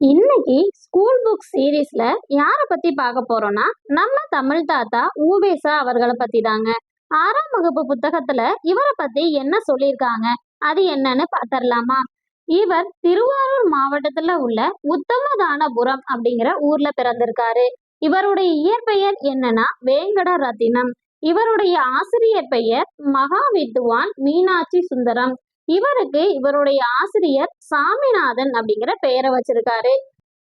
இன்னைக்கு school book சீரீஸ்ல யாரை பத்தி பார்க்க போறோம்னா நம்ம தமிழ் தாத்தா ஊவேசா அவர்களை பத்தி தாங்க. ஆறாம் வகுப்பு புத்தகத்துல இவரை பத்தி என்ன சொல்லியிருக்காங்க? அது என்னன்னு பார்த்தரலாமா இவர் திருவாரூர் மாவட்டத்துல உள்ள உத்தமதானபுரம் அப்படிங்கிற ஊர்ல பிறந்திருக்காரு. இவருடைய இயற்பெயர் என்னன்னா வேங்கட ரத்தினம். இவருடைய ஆசிரியர் பெயர் மகா வித்துவான் மீனாட்சி சுந்தரம். இவருக்கு இவருடைய ஆசிரியர் சாமிநாதன் அப்படிங்கிற பெயரை வச்சிருக்காரு.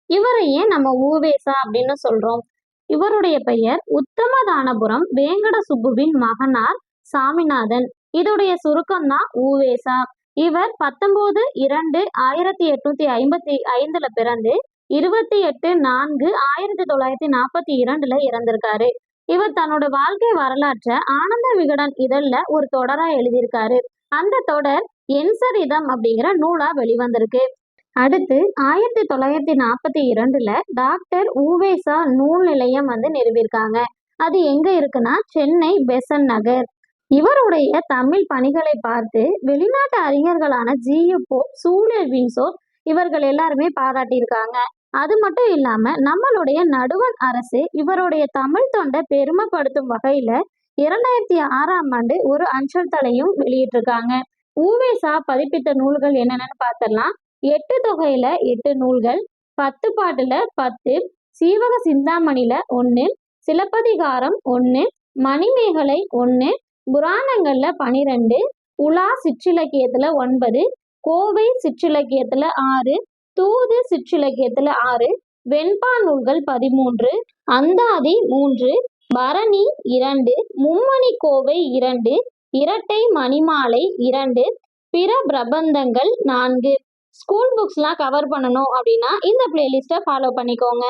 இவரையே நம்ம ஊவேசா அப்படின்னு சொல்றோம்? இவருடைய பெயர் உத்தமதானபுரம் வேங்கட சுப்புவின் மகனார் சாமிநாதன். இதோடைய சுருக்கம் தான் ஊவேசா. இவர் பத்தொன்பது இரண்டு ஆயிரத்தி எட்நூத்தி ஐம்பத்தி ஐந்துல பிறந்து இருபத்தி எட்டு நான்கு ஆயிரத்தி தொள்ளாயிரத்தி நாற்பத்தி இரண்டுல இறந்திருக்காரு. இவர் தன்னோட வாழ்க்கை வரலாற்ற ஆனந்த விகடன் இதழ்ல ஒரு தொடரா எழுதியிருக்காரு. அந்த தொடர் என்சரிதம் அப்படிங்கிற நூலா வெளிவந்திருக்கு. அடுத்து ஆயிரத்தி தொள்ளாயிரத்தி நாற்பத்தி இரண்டுல டாக்டர் ஊவேசா நூல் நிலையம் வந்து நிறுவியிருக்காங்க. அது எங்க இருக்குன்னா சென்னை பெசன் நகர். இவருடைய தமிழ் பணிகளை பார்த்து வெளிநாட்டு அறிஞர்களான ஜியு போப் சூழல் வீசோ இவர்கள் எல்லாருமே பாராட்டியிருக்காங்க. அது மட்டும் இல்லாம நம்மளுடைய நடுவன் அரசு இவருடைய தமிழ் தொண்டை பெருமைப்படுத்தும் வகையில இரண்டாயிரத்தி ஆறாம் ஆண்டு ஒரு அஞ்சல் தலையும் வெளியிட்டிருக்காங்க. ஊவேசா பதிப்பித்த நூல்கள் என்னென்னு பார்த்தரலாம் எட்டு தொகையில எட்டு நூல்கள் பத்து பாட்டுல பத்து சீவக சிந்தாமணில ஒன்று சிலப்பதிகாரம் ஒன்று மணிமேகலை ஒன்று புராணங்கள்ல பனிரெண்டு உலா சிற்றிலக்கியத்துல ஒன்பது கோவை சிற்றிலக்கியத்துல ஆறு தூது சிற்றிலக்கியத்துல ஆறு வெண்பா நூல்கள் பதிமூன்று அந்தாதி மூன்று பரணி இரண்டு மும்மணி கோவை இரண்டு இரட்டை மணிமாலை இரண்டு பிற பிரபந்தங்கள் நான்கு. ஸ்கூல் புக்ஸ்லாம் கவர் பண்ணணும் அப்படின்னா இந்த பிளேலிஸ்ட்டை ஃபாலோ பண்ணிக்கோங்க.